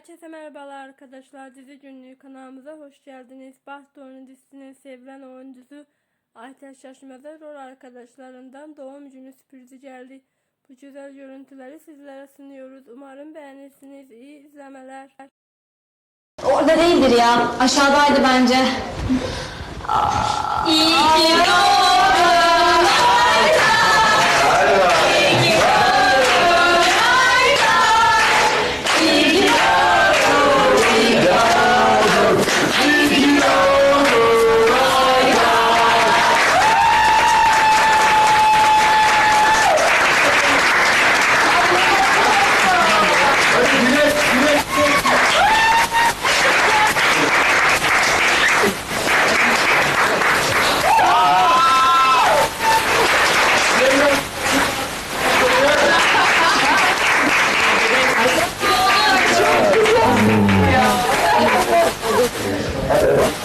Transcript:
Herkese merhabalar arkadaşlar. Dizi Günlüğü kanalımıza hoş geldiniz. Baht Doğru dizisinin sevilen oyuncusu Aytaç Şaşmaz'a rol arkadaşlarından doğum günü sürprizi geldi. Bu güzel görüntüleri sizlere sunuyoruz. Umarım beğenirsiniz. İyi izlemeler. Orada değildir ya. Aşağıdaydı bence. İyi ki evidence